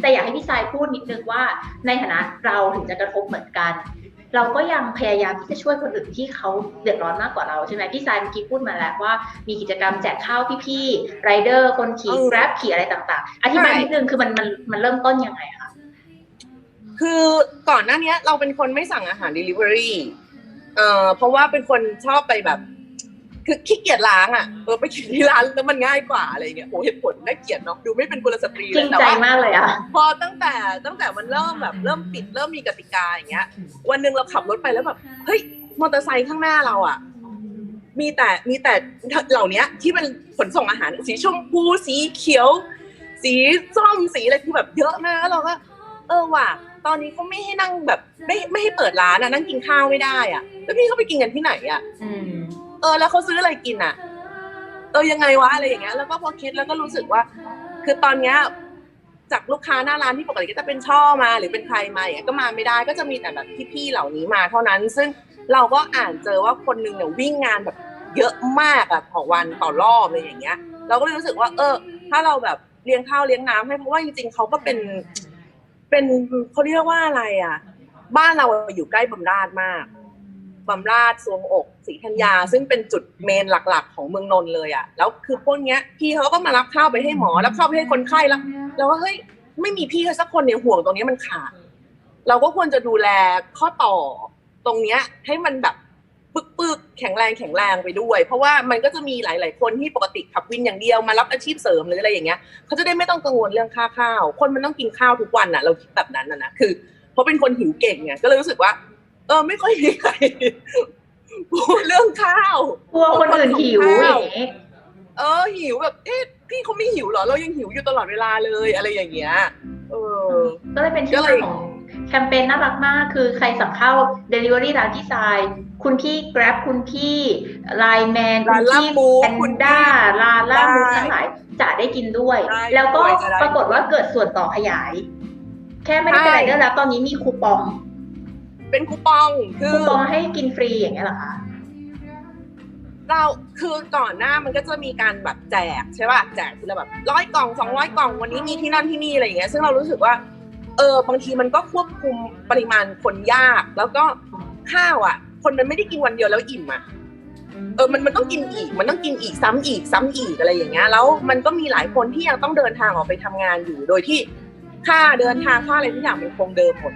แต่อยากให้พี่ทรายพูดนิดนึงว่า ในฐานะเราถึงจะกระทบเหมือนกัน เราก็ยังพยายามที่จะช่วยคนอื่นที่เขาเดือดร้อนมากกว่าเราใช่ไหมพี่ทรายเมื่อกี้พูดมาแล้วว่า มีกิจกรรมแจกข้าวพี่ๆไรเดอร์คนขี่เออ Grab ขี่อะไรต่างๆอธิบายใช่นิดนึงคือมันมันมันเริ่มต้นยังไงคะคือก่อนหน้าเนี้ยเราเป็นคนไม่สั่งอาหาร Delivery เอ่อเพราะว่าเป็นคนชอบไปแบบ คือขี้เกียจล้างอะเออไปกินที่ร้านแล้วมันง่ายกว่าอะไรอย่างเงี้ยโหเหตุผลน่าเกลียดเนาะดูไม่เป็นกุลสตรีจเลริยงแต่ใจว่ามากเลยอะพอตั้งแต่ตั้งแต่มันเริ่มแบบเริ่มปิดเริ่มมีกติกาอย่างเงี้ย วันหนึ่งเราขับรถไปแล้วแบบเฮ้ยมอเตอร์ไซค์ข้างหน้าเราอะมีแต่มีแต่เหล่านี้ที่มันขนส่งอาหารสีชมพูสีเขียว สีส้มสีอะไรคือแบบเยอะมากแล้วเราก็เออว่ะตอนนี้เขาไม่ให้นั่งแบบ ไม่ไม่ให้เปิดร้านอะนั่งกินข้าวไม่ได้อะ แล้วพี่เขาไปกินกันที่ไหนอะอืม เออแล้วเขาซื้ออะไรกินอะ เออยังไงวะอะไรอย่างเงี้ยแล้วก็พอคิดแล้วก็รู้สึกว่า คือตอนเนี้ยจากลูกค้าหน้าร้านที่ปกติก็จะเป็นช่อมาหรือเป็นใครมาอย่างเงี้ยก็มาไม่ได้ก็จะมีแต่แบบพี่ๆเหล่านี้มาเท่านั้น ซึ่งเราก็อ่านเจอว่าคนหนึงเนี่ยวิ่งงานแบบเยอะมากอะต่อวันต่อรอบอะไรอย่างเงี้ย เราก็เลยรู้สึกว่า เออ ถ้าเราแบบเลี้ยงข้าวเลี้ยงน้ำให้เพราะว่าจริงๆเขาก็เป็น เป็นเขาเรียกว่าอะไรอะ บ้านเราอยู่ใกล้บำราดมาก บำราดสวงอกศรีธัญญา ซึ่งเป็นจุดเมนหลักๆ ของเมืองนนท์เลยอะ่ะแล้วคือพวกเนี้ยพี่เขาก็มารับข้าวไปให้หมอรับข้าวไปให้คนไข้แล้วแล้วว่าเฮ้ยไม่มีพี่เขาสักคนเนี่ยห่วงตรงนี้มันขาดเราก็ควรจะดูแลข้อต่อตรงเนี้ยให้มันแบบปึกปึกๆแข็งแรงแข็งแรงไปด้วย เพราะว่ามันก็จะมีหลาย ๆ คนที่ปกติขับวินอย่างเดียวมารับอาชีพเสริมหรืออะไรอย่างเงี้ยเขาจะได้ไม่ต้องกังวลเรื่องค่าข้าว คนมันต้องกินข้าวทุกวันน่ะ เราคิดแบบนั้นนะนะคือเพราะเป็นคนหิวเก่งไงก็เลยรู้สึกว่า เออไม่ค่อยมีใครพูดเรื่องข้าวกลัวคนอื่นหิวอย่างนี้เออหิวแบบ เอ๊ะพี่เขาไม่หิวเหรอเรายังหิวอยู่ตลอดเวลาเลยอะไรอย่างเงี้ยเออ ก็เลยเป็นที่ก็เลมายของแคมเปญน่ารักมาก คือใครสั่งข้าว Delivery ร้านพี่ทรายคุณพี่ Grab คุณพี่ไลแมนคุร้าณนลาบพี่หมูแพนคุณพี่ด้าลาล่ามูได้ทั้งหลายจะได้กินด้วยได้แล้วก็ด้วยจะได้ปรากฏว่าเกิดส่วนต่อขยาย แค่ไม่ได้เป็นใช่ไรเดอร์แล้วตอนนี้มีคูปอง เป็นคูปองคือคูปองให้กินฟรีอย่างเงี้ยเหรอคะเราคือก่อนหน้ามันก็จะมีการแบบแจกใช่ป่ะแจกทีละแบบร้อยกล่องสองร้อยกล่องวันนี้มีที่นั่นที่นี่อะไรอย่างเงี้ยซึ่งเรารู้สึกว่า เออบางทีมันก็ควบคุมปริมาณคนยาก แล้วก็ข้าวอะ คนมันไม่ได้กินวันเดียวแล้วอิ่มอะเออมันมันต้องกินอีก มันต้องกินอีกซ้ำอีกซ้ำอีกอะไรอย่างเงี้ยแล้วมันก็มีหลายคนที่ยังต้องเดินทางออกไปทำงานอยู่ โดยที่ค่าเดินทางค่าอะไรทุกอย่างมันคงเดิมหมด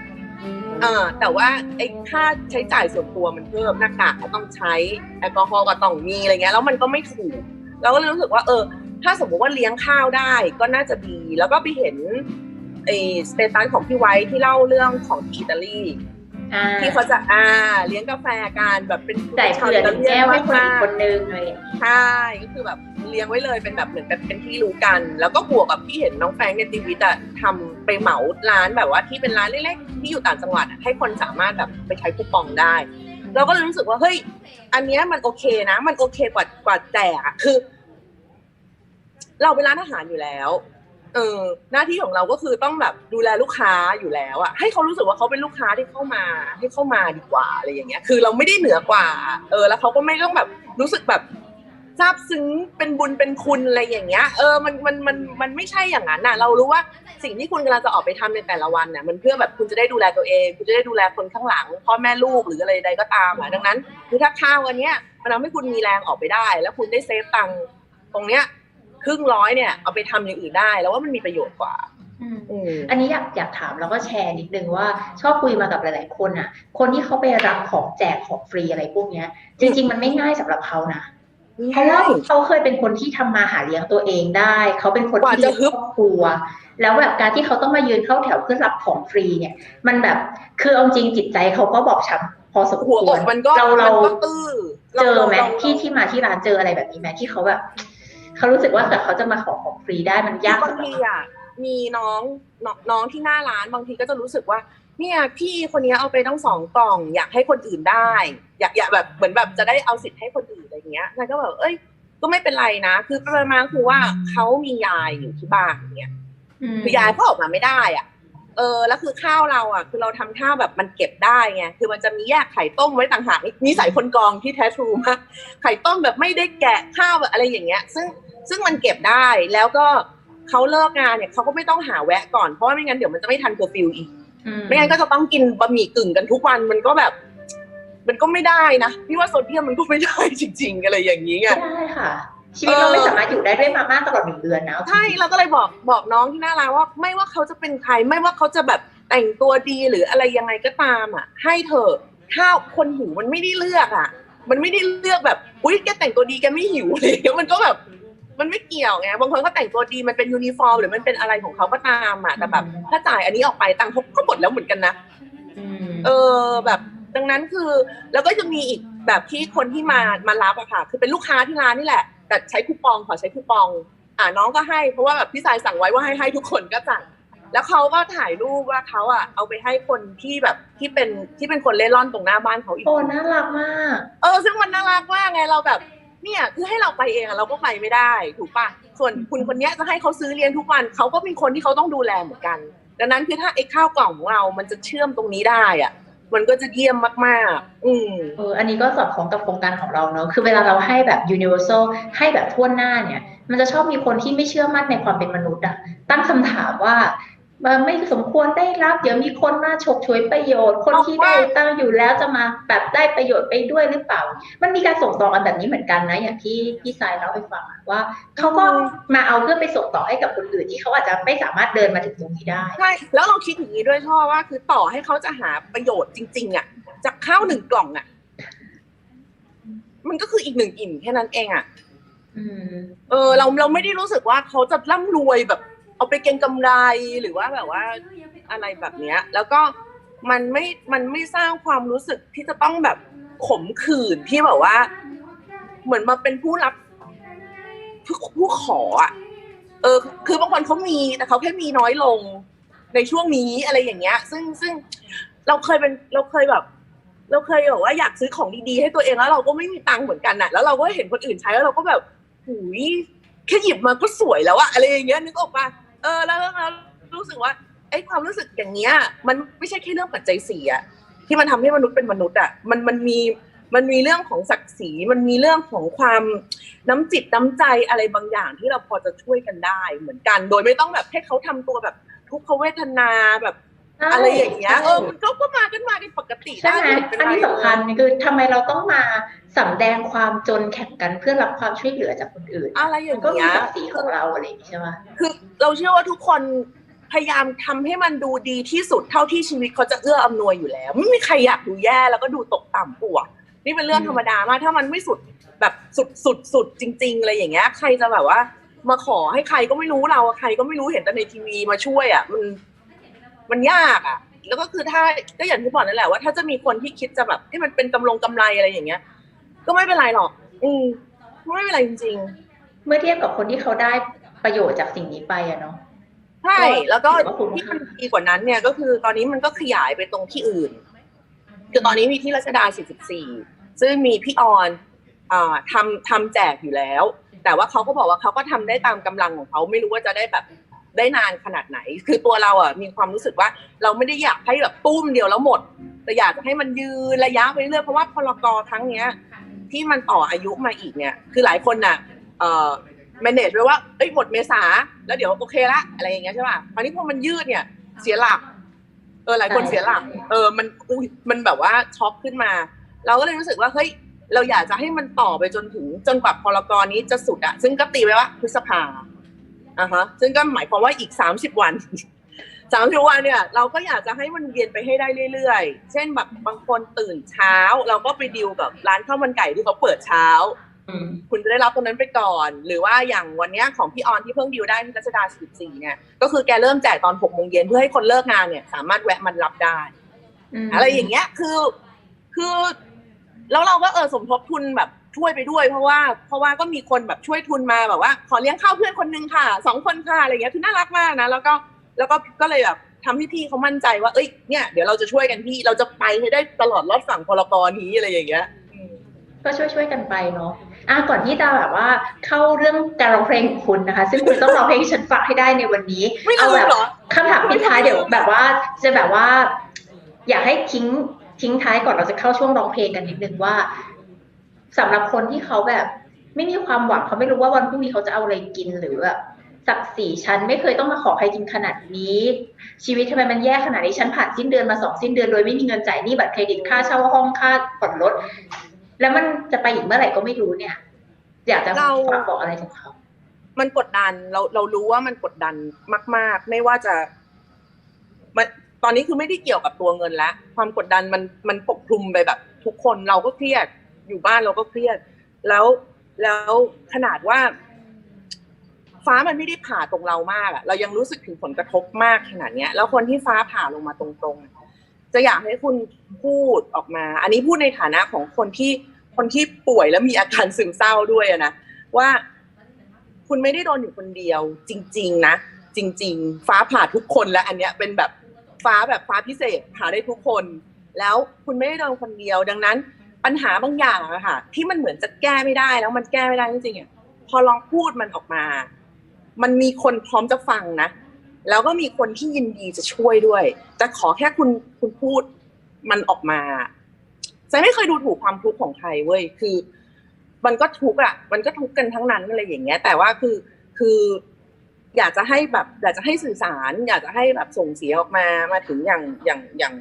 เออแต่ว่าไอ้ค่าใช้จ่ายส่วนตัวมันเพิ่มหน้ากากก็ต้องใช้แอลกอฮอล์ก็ต้องมีอะไรเงี้ยแล้วมันก็ไม่ถูกเราก็เลยรู้สึกว่า เออ ถ้าสมมติว่าเลี้ยงข้าวได้ก็น่าจะดี แล้วก็ไปเห็นไอ้สเตตัสของพี่ไว้ที่เล่าเรื่องของที่อิตาลีอ่าที่เขาจะอ่าเลี้ยงกาแฟกันแบบเป็นจ่ายเผื่อหนึ่งแก้วให้คนอีกคนนึงอะไรอย่างเงี้ยใช่ก็คือแบบ เลี้ยงไว้เลยเป็นแบบเหมือนแบบเป็นที่รู้กัน แล้วก็บวกกับที่เห็นน้องแฟงในทีวีแต่ทำไปเหมาร้านแบบว่าที่เป็นร้านเล็กๆที่อยู่ต่างจังหวัดให้คนสามารถแบบไปใช้คูปองได้ เราก็เลยรู้สึกว่าเฮ้ยอันเนี้ยมันโอเคนะ มันโอเคกว่ากว่าแจกอะคือ เราเป็นร้านอาหารอยู่แล้วเออหน้าที่ของเราก็คือต้องแบบดูแลลูกค้าอยู่แล้วอะให้เขารู้สึกว่าเขาเป็นลูกค้าที่เข้ามา ให้เข้ามาดีกว่าอะไรอย่างเงี้ย คือเราไม่ได้เหนือกว่า เออ แล้วเขาก็ไม่ต้องแบบรู้สึกแบบ ซาบซึ้งเป็นบุญเป็นคุณอะไรอย่างเงี้ยเออมันมันมันมันไม่ใช่อย่างนั้นน่ะ เรารู้ว่าสิ่งที่คุณกำลังจะออกไปทำในแต่ละวันเนี่ยมันเพื่อแบบคุณจะได้ดูแลตัวเอง คุณจะได้ดูแลคนข้างหลังพ่อแม่ลูกหรืออะไรใดก็ตามอะดังนั้นคือถ้าข้าวอันเนี้ยมันทำให้คุณมีแรงออกไปได้ แล้วคุณได้เซฟตังค์ตรงเนี้ยครึ่งร้อยเนี่ยเอาไปทำอย่างอื่นได้ แล้วว่ามันมีประโยชน์กว่าอืมอืมอันนี้อยากอยากถามแล้วก็แชร์นิดนึงว่าชอบคุยมากับหลาย ๆ คนอะ คนที่เขาไปรับของแจกของฟรีอะไรพวกเนี้ย จริง ๆ มันไม่ง่ายสำหรับเขานะ เพราะว่าเขาเคยเป็นคนที่ทำมาหาเลี้ยงตัวเองได้ เขาเป็นคนกว่าที่จะเลี้ยงฮึบครอบครัว แล้วแบบการที่เขาต้องมายืนเข้าแถวเพื่อรับของฟรีเนี่ย มันแบบคือเอาจริงจิตใจเขาก็บอบช้ำพอสมคหัววอรกมันก็เราเรามันก็ตื้อเจอไหมราที่ที่มาที่ร้านเจออะไรแบบนี้ไหมที่เขาแบบเขารู้สึกว่าแต่เขาจะมาขอของฟรีได้มันยากบางสำหรับทีเขาอะมีน้องน้องน้องที่หน้าร้านบางทีก็จะรู้สึกว่า เนี่ยพี่คนนี้เอาไปต้องสองกล่อง อยากให้คนอื่นได้ อยากอยากแบบเหมือนแบบจะได้เอาสิทธิ์ให้คนอื่นอะไรอย่างเงี้ยนายก็แบบเอ้ย ก็ไม่เป็นไรนะ คือประมาณคือว่าเขามียายอยู่ที่บ้านเนี่ยมคือยายเขาออกมาไม่ได้อะ เออ แล้วคือข้าวเราอะ คือเราทำข้าวแบบมันเก็บได้ไงคือมันจะมีแยกไข่ต้มไว้ต่างหากนิสัยคนกองที่แท้ทรูมากไข่ต้มแบบไม่ได้แกะข้าวแบบอะไรอย่างเงี้ย ซึ่งซึ่งมันเก็บได้แล้วก็เขาเลิกงานเนี่ยเขาก็ไม่ต้องหาแวะก่อนเพราะว่าไม่งั้นเดี๋ยวมันจะไม่ทันเคอร์ฟิวอีกอื ไม่งั้นก็จะต้องกินบะหมี่กึ่งกันทุกวันมันก็แบบ มันก็ไม่ได้นะพี่ว่าโซเดียมมันก็ไม่ได้จริง ๆ อะไรอย่างนี้ไงไม่ได้ค่ะชีวิตเราไม่สามารถอยู่ได้ด้วยมาม่าตลอดหนึ่งเดือนนะใช่เราก็เลยบอกบอกน้องที่หน้าร้านว่า ไม่ว่าเขาจะเป็นใคร ไม่ว่าเขาจะแบบแต่งตัวดีหรืออะไรยังไงก็ตามอะ ให้เถอะถ้าคนหิวมันไม่ได้เลือกอะ มันไม่ได้เลือกแบบอุ้ยแกแต่งตัวดีแกไม่หิวเลยมันก็แบบ มันไม่เกี่ยวไงบางคนก็แต่งตัวดีมันเป็นยูนิฟอร์มหรือมันเป็นอะไรของเขาก็ตามอะแต่แบบ ถ้าจ่ายอันนี้ออกไปตังค์เขาก็หมดแล้วเหมือนกันนะอืมเออแบบดังนั้นคือ แล้วก็จะมีอีกแบบที่คนที่มามารับอะค่ะ คือเป็นลูกค้าที่ร้านนี่แหละ แต่ใช้คูปองขอใช้คูปอง อ่าน้องก็ให้เพราะว่าแบบพี่สายสั่งไว้ว่าให้ให้ทุกคนก็สั่งแล้วเขาก็ถ่ายรูปว่าเขาอะเอาไปให้คนที่แบบที่เป็นที่เป็นคนเล่ร่อนตรงหน้าบ้านเขาอีกโอ้น่ารักมาก เออ ซึ่งมันน่ารักมากไงเราแบบ เนี่ยคือให้เราไปเองเราก็ไปไม่ได้ ถูกปะส่วนคุณคนนี้จะให้เขาซื้อเลี้ยงทุกวันเขาก็มีคนที่เขาต้องดูแลเหมือนกัน ดังนั้นคือถ้าไอ้ข้าวกล่องของเรา มันจะเชื่อมตรงนี้ได้อะมันก็จะเยี่ยมมาก ๆ อืมเอออันนี้ก็สอดคล้องกับโครงการของเราเนอะคือเวลาเราให้แบบ universal ให้แบบทั่วหน้าเนี่ย มันจะชอบมีคนที่ไม่เชื่อมั่นในความเป็นมนุษย์อะตั้งคำถามว่า ไม่สมควรได้รับ เดี๋ยวมีคนมาฉกฉวยประโยชน์ คนที่ได้ตั้งอยู่แล้วจะมาแบบได้ประโยชน์ไปด้วยหรือเปล่า มันมีการส่งต่อกันแบบนี้เหมือนกันนะ อย่างที่พี่สายเล่าให้ฟังอะว่าเขาก็มาเอาเพื่อไปส่งต่อให้กับคนอื่นที่เขาอาจจะไม่สามารถเดินมาถึงตรงนี้ได้ใช่แล้วเราคิดอย่างนี้ด้วยชอบว่า คือต่อให้เขาจะหาประโยชน์จริง ๆ อะ จากข้าวหนึ่งกล่องอะ มันก็คืออีกหนึ่งอิ่มแค่นั้นเองอะอืมเออ เราเราไม่ได้รู้สึกว่าเขาจะร่ำรวยแบบ เอาไปเก็งกำไรหรือว่าแบบว่าอะไรแบบเนี้ย แล้วก็มันไม่มันไม่สร้างความรู้สึกที่จะต้องแบบขมขื่นที่แบบว่า เหมือนมาเป็นผู้รับผู้ขออะเออ คือบางคนเขามีแต่เขาแค่มีน้อยลงในช่วงนี้อะไรอย่างเงี้ย ซึ่งซึ่งเราเคยเป็นเราเคยแบบ เราเคยแบบว่าอยากซื้อของดีๆให้ตัวเองแล้วเราก็ไม่มีตังค์เหมือนกันน่ะ แล้วเราก็เห็นคนอื่นใช้แล้วเราก็แบบหูยแค่หยิบมาก็สวยแล้วอะอะไรอย่างเงี้ยนึกออกปะ เออแล้วแล้วรู้สึกว่าไอ้ความรู้สึกอย่างเงี้ย มันไม่ใช่แค่เรื่องปัจจัยสี่อะที่มันทำให้มนุษย์เป็นมนุษย์อะมันมันมีมันมีเรื่องของศักดิ์ศรีมันมีเรื่องของความน้ำจิตน้ำใจอะไรบางอย่างที่เราพอจะช่วยกันได้เหมือนกัน โดยไม่ต้องแบบให้เขาทำตัวแบบทุกขเวทนาแบบ อะไรอย่างเงี้ยเออมันก็ก็มากันมาเป็นปกติใช่ไหมด้เป็อันไรนี้สำคัญคือทำไมเราต้องมาสำแดงความจนแข่งกันเพื่อรับความช่วยเหลือจากคนอื่น อะไรอมัย่านงก็มีเงี้ยศักดิ์ศรีของเราอะไรอย่างนี้ใช่ไหมคือเราเชื่อว่าทุกคนพยายามทำให้มันดูดีที่สุดเท่าที่ชีวิตเขาจะเอื้ออำนวยอยู่แล้วไม่มีใครอยากดูแย่แล้วก็ดูตกต่ำปวดนี่เป็นเรื่องธรรมดามากถ้ามันไม่สุดแบบสุดสุดสุดจริงๆอะไรอย่างเงี้ย ใครจะแบบว่า มาขอให้ใครก็ไม่รู้เราอะใครก็ไม่รู้เห็นแต่ในทีวีมาช่วยอะมัน มันยากอะ แล้วก็คือถ้าก็อย่างที่บอกนั่นแหละว่าถ้าจะมีคนที่คิดจะแบบให้มันเป็นกำลงกำไรอะไรอย่างเงี้ย ก็ไม่เป็นไรหรอก อืมไม่เป็นไรจริงๆเมื่อเทียบกับคนที่เขาได้ประโยชน์จากสิ่งนี้ไปอะเนาะใช่ แล้วก็ถือว่าคุ้มที่ค่ามันดีกว่านั้นเนี่ยก็คือตอนนี้มันก็ขยายไปตรงที่อื่น คือตอนนี้มีที่รัชดา 44 ซึ่งมีพี่ออนอ่าทำทำแจกอยู่แล้ว แต่ว่าเขาก็บอกว่าเขาก็ทำได้ตามกำลังของเขาไม่รู้ว่าจะได้แบบ ได้นานขนาดไหน คือตัวเราอะมีความรู้สึกว่าเราไม่ได้อยากให้แบบตุ้มเดียวแล้วหมด แต่อยากจะให้มันยืนระยะไปเรื่อยเพราะว่าพลกรครั้งเนี้ย ที่มันต่ออายุมาอีกเนี่ย คือหลายคนน่ะเอ่อ manage ไว้ว่าเอ้ยหมดเมษาแล้วเดี๋ยวโอเคละอะไรอย่างเงี้ยใช่ป่ะคราวนี้พอมันยืดเนี่ย เสียหลักเออหลายคนใช่เสียหลัก เออมันอุ้ยมันแบบว่าช็อกขึ้นมา เราก็เลยรู้สึกว่าเฮ้ยเราอยากจะให้มันต่อไปจนถึงจนกว่าพรกรนี้จะสุดอะซึ่งก็ตีไว้ว่าพฤษภา อะฮะซึ่งก็หมายความว่าอีกสามสิบวันสามสิบวันเนี่ย เราก็อยากจะให้มันเวียนไปให้ได้เรื่อยๆ เช่นแบบบางคนตื่นเช้า เราก็ไปดิวกับร้านข้าวมันไก่ที่เขาเปิดเช้าอืมคุณจะได้รับตรงนั้นไปก่อน หรือว่าอย่างวันเนี้ยของพี่ออนที่เพิ่งดิวได้ที่รัชดา14เนี่ย ก็คือแกเริ่มแจกตอน6โมงเย็นเพื่อให้คนเลิกงานเนี่ย สามารถแวะมันรับได้มอะไรอย่างเงี้ยคือคือ แล้วเราก็เออสมทบทุนแบบ ช่วยไปด้วย เพราะว่าเพราะว่าก็มีคนแบบช่วยทุนมาแบบว่า ขอเลี้ยงข้าวเพื่อนคนนึงค่ะสองคนค่ะอะไรเงี้ยคือน่ารักมากนะแล้วก็แล้วก็ก็เลยแบบทำให้พี่เขามั่นใจว่าเอ้ยเนี่ยเดี๋ยวเราจะช่วยกันพี่เราจะไปให้ได้ตลอดรอดฝั่งพลกรนี้อะไรอย่างเงี้ยอืมก็ช่วยช่วยๆกันไปเนาะอะก่อนที่จะแบบว่าเข้าเรื่องการร้องเพลงของคุณนะคะ ซึ่งคุณต้องร้องเพลงให้ฉันฟังให้ได้ในวันนี้ไม่เอารู้แบบเหรอคำถามปิดท้ายเดี๋ยวแบบว่าจะแบบว่า อยากให้ทิ้งทิ้งท้ายก่อนเราจะเข้าช่วงร้องเพลงกันนิดนึงว่า สำหรับคนที่เขาแบบ ไม่มีความหวังเขาไม่รู้ว่าวันพรุ่งนี้เขาจะเอาอะไรกินหรือแบบศักดิ์ศรีฉันไม่เคยต้องมาขอใครกินขนาดนี้ ชีวิตทำไมมันแย่ขนาดนี้ฉันผ่านสิ้นเดือนมาสองสิ้นเดือนโดยไม่มีเงินจ่ายหนี้บัตรเครดิตค่าเช่าห้องค่าผ่อนรถแล้วมันจะไปอีกเมื่อไหร่ก็ไม่รู้เนี่ย อยากจะเราฝากบอกอะไรถึงเขามันกดดันเราเรารู้ว่ามันกดดันมาก ๆ ไม่ว่าจะมันตอนนี้คือไม่ได้เกี่ยวกับตัวเงินแล้วความกดดันมันมันปกคลุมไปแบบ ทุกคนเราก็เครียด อยู่บ้านเราก็เครียด แล้วแล้วขนาดว่า ฟ้ามันไม่ได้ผ่าตรงเรามากอะเรายังรู้สึกถึงผลกระทบมากขนาดเนี้ย แล้วคนที่ฟ้าผ่าลงมาตรงๆ จะอยากให้คุณพูดออกมา อันนี้พูดในฐานะของคนที่คนที่ป่วยแล้วมีอาการซึมเศร้าด้วยอะนะว่าคุณไม่ได้โดนอยู่คนเดียว จริง ๆ นะจริง ๆ ฟ้าผ่าทุกคนแล้วอันเนี้ยเป็นแบบฟ้าแบบฟ้าพิเศษผ่าได้ทุกคน แล้วคุณไม่ได้โดนคนเดียว ดังนั้น ปัญหาบางอย่างอะค่ะ ที่มันเหมือนจะแก้ไม่ได้แล้วมันแก้ไม่ได้จริงๆอะพอลองพูดมันออกมา มันมีคนพร้อมจะฟังนะ แล้วก็มีคนที่ยินดีจะช่วยด้วย แต่ขอแค่คุณคุณพูดมันออกมาฉันไม่เคยดูถูกความทุกข์ของใครเว้ยคือ มันก็ทุกข์อะมันก็ทุกข์กันทั้งนั้นอะไรอย่างเงี้ย แต่ว่าคือคือ อยากจะให้แบบ อยากจะให้สื่อสาร อยากจะให้แบบส่งเสียงออกมามาถึงอย่างอย่างอย่าง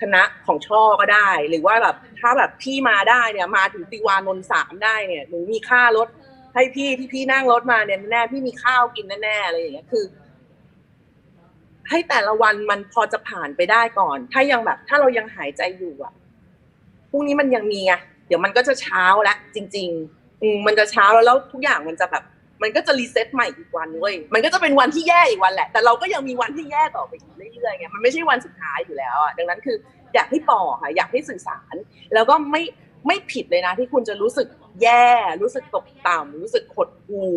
คณะของช่อก็ได้ หรือว่าแบบถ้าแบบพี่มาได้เนี่ยมาถึงติวานนท์สามได้เนี่ยหนูมีค่ารถให้พี่ที่พี่นั่งรถมาเนี่ยแน่ๆพี่มีข้าวกินแน่ๆอะไรอย่างเงี้ยคือ ให้แต่ละวันมันพอจะผ่านไปได้ก่อน ถ้ายังแบบ ถ้าเรายังหายใจอยู่อะพรุ่งนี้มันยังมีไงเดี๋ยวมันก็จะเช้าแล้วจริง ๆ อืมมันจะเช้าแล้วแล้วทุกอย่างมันจะแบบ มันก็จะรีเซ็ตใหม่อีกวันเว้ยมันก็จะเป็นวันที่แย่อีกวันแหละ แต่เราก็ยังมีวันที่แย่ต่อไปอีกเรื่อยๆไงมันไม่ใช่วันสุดท้ายอยู่แล้วอะดังนั้นคืออยากให้ต่อค่ะอยากให้สื่อสาร แล้วก็ไม่ไม่ผิดเลยนะ ที่คุณจะรู้สึกแย่ รู้สึกตกต่ำรู้สึกหดหู่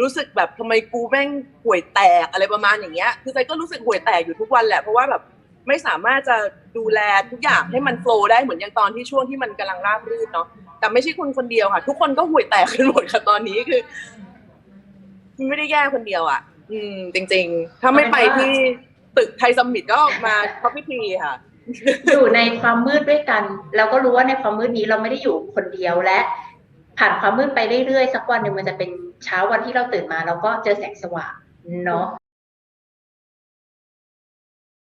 รู้สึกแบบทำไมกูแม่งห่วยแตกอะไรประมาณอย่างเงี้ย คือใจก็รู้สึกห่วยแตกอยู่ทุกวันแหละเพราะว่าแบบไม่สามารถจะดูแลทุกอย่างให้มันโฟล์ได้เหมือนอย่างตอนที่ช่วงที่มันกำลังราบรื่นเนาะแต่ไม่ใช่คุณคนเดียวค่ะ ทุกคนก็ห่วยแตกกันหมดค่ะตอนนี้คือ ไม่ได้แย่คนเดียวอะ อืม จริง ๆ ถ้าไม่ไปที่ตึกไทยซัมมิตก็มาคอฟฟี่ทีค่ะ อยู่ในความมืดด้วยกันแล้วก็รู้ว่าในความมืดนี้เราไม่ได้อยู่คนเดียวและ ผ่านความมืดไปเรื่อยๆสักวันหนึ่งมันจะเป็นเช้าวันที่เราตื่นมาแล้วก็เจอแสงสว่างเนาะ